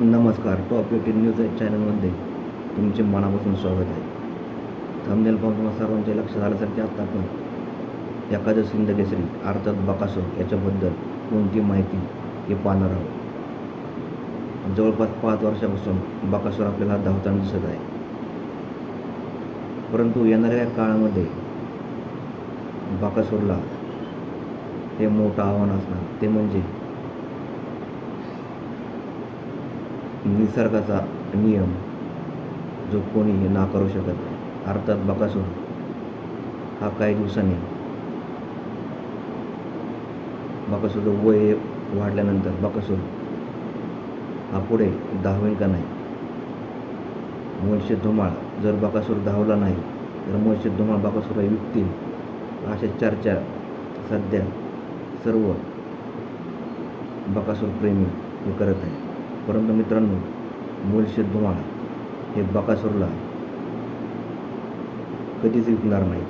नमस्कार top eighteen news चॅनलमध्ये तुमचे मनापासून स्वागत आहे. थंबनेल पाहून सर्वांचे सर्वांच्या लक्षात आल्यासारखे आता आपण सिंध केसरी अर्थात बकासूर याच्याबद्दल कोणती माहिती हे पाहणार आहोत. जवळपास पाच वर्षापासून बकासूर आपल्याला धावताना दिसत आहे. परंतु येणाऱ्या काळामध्ये बकासूरला हे मोठं आव्हान असणार ते म्हणजे निसर्गाचा नियम जो कोणीही नाकारू शकत नाही. अर्थात बकासूर हा काही दिवसांनी बकासूरचं वय वाढल्यानंतर बकासूर हा पुढे धावेल का नाही? मुळशी धुमाळ जर बकासूर धावला नाही तर मुळशी धुमाळ बकासूर विकतील. अशा चर्चा सध्या सर्व बकासूर प्रेमी हे करत आहे परंतु मित्रांनो मुळशी धुमाळ हे बकासूरला कधीच विकणार नाही